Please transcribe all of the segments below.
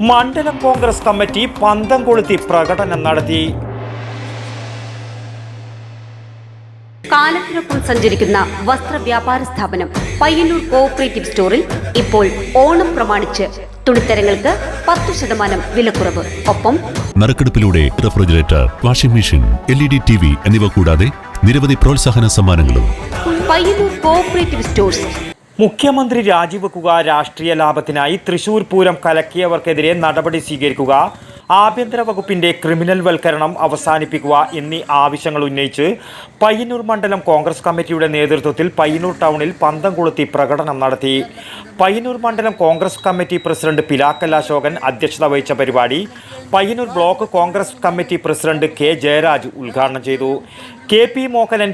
മണ്ഡലം കോൺഗ്രസ് കമ്മിറ്റി പന്തം കൊളുത്തി പ്രകടനം നടത്തി. കാലത്തിനൊപ്പം സഞ്ചരിക്കുന്ന വസ്ത്രവ്യാപാര സ്ഥാപനം പയ്യന്നൂർ കോഓപ്പറേറ്റീവ് സ്റ്റോറിൽ ഇപ്പോൾ ഓണം പ്രമാണിച്ച് തുണിത്തരങ്ങൾക്ക് പത്ത് ശതമാനം വിലക്കുറവ്. ഒപ്പം നറുക്കെടുപ്പിലൂടെ refrigerator washing machine L E D T V എന്നിവ കൂടാതെ നിരവധി പ്രോത്സാഹന സമ്മാനങ്ങളും. പയ്യന്നൂർ കോഓപ്പറേറ്റീവ് സ്റ്റോഴ്സ് മുഖ്യമന്ത്രി രാജിവെക്കുക രാഷ്ട്രീയ ലാഭത്തിനായി തൃശൂർ പൂരം കലക്കിയവർക്കെതിരെ നടപടി സ്വീകരിക്കുക ആഭ്യന്തര വകുപ്പിന്റെ ക്രിമിനൽ വൽക്കരണം അവസാനിപ്പിക്കുക എന്നീ ആവശ്യങ്ങൾ ഉന്നയിച്ച് പയ്യന്നൂർ മണ്ഡലം കോൺഗ്രസ് കമ്മിറ്റിയുടെ നേതൃത്വത്തിൽ പയ്യന്നൂർ ടൗണിൽ പന്തം കൊളുത്തി പ്രകടനം നടത്തി. പയ്യന്നൂർ മണ്ഡലം Congress committee president Pilakkal Ashokan അധ്യക്ഷത വഹിച്ച പരിപാടി Payyanur block Congress committee president K Jayaraj ഉദ്ഘാടനം ചെയ്തു. K P Mohanan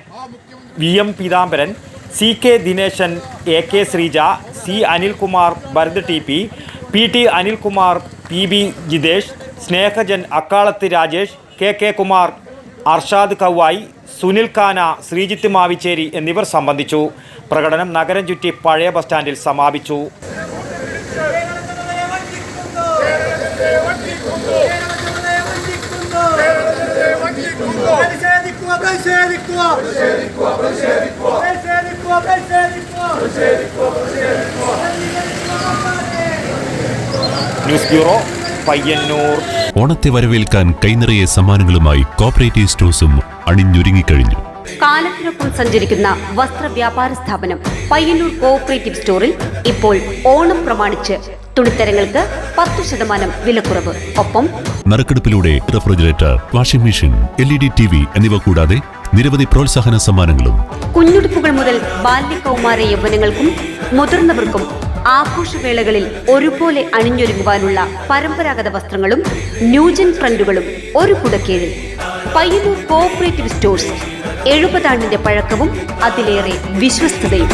V M Peethambaran C K Dineshan A K Sreeja C Anilkumar Bharath T P P T Anilkumar P B Jithesh Snehajan Akkalath Rajesh K K Kumar Arshad Kavayi Sunil Khana Sreejith Mavichery എന്നിവർ സംബന്ധിച്ചു. പ്രകടനം നഗരം ചുറ്റി പഴയ bus സ്റ്റാൻഡിൽ സമാപിച്ചു. പ്രതിഷേധിക്കുക പ്രതിഷേധിക്കുക പ്രതിഷേധിക്കുക പ്രതിഷേധിക്കുക. News bureau Payyanur. ഓണത്തെ വരവേൽക്കാൻ കൈനിറയെ സമ്മാനങ്ങളുമായി കോപ്പറേറ്റീവ് സ്റ്റോഴ്സും അണിഞ്ഞൊരുങ്ങിക്കഴിഞ്ഞു. കാലത്തിനൊപ്പം സഞ്ചരിക്കുന്ന വസ്ത്ര വ്യാപാര സ്ഥാപനം പയ്യന്നൂർ കോഓപ്പറേറ്റീവ് സ്റ്റോറിൽ ഇപ്പോൾ ഓണം പ്രമാണിച്ച് തുണിത്തരങ്ങൾക്ക് പത്ത് ശതമാനം വിലക്കുറവ്. ഒപ്പം നറുക്കെടുപ്പിലൂടെ refrigerator washing machine L E D T V എന്നിവ കൂടാതെ നിരവധി പ്രോത്സാഹന സമ്മാനങ്ങളും. കുഞ്ഞുടുപ്പുകൾ മുതൽ ബാല്യകൗമാര യൗവനങ്ങൾക്കും മുതിർന്നവർക്കും ആഘോഷവേളകളിൽ ഒരുപോലെ അണിഞ്ഞൊരുങ്ങുവാനുള്ള പരമ്പരാഗത വസ്ത്രങ്ങളും ന്യൂജൻ ട്രെൻഡുകളും ഒരു കുടക്കീഴിൽ. പയ്യന്നൂർ കോഓപ്പറേറ്റീവ് സ്റ്റോഴ്സ് എഴുപതാണ്ടിന്റെ പഴക്കവും അതിലേറെ വിശ്വസ്തതയും.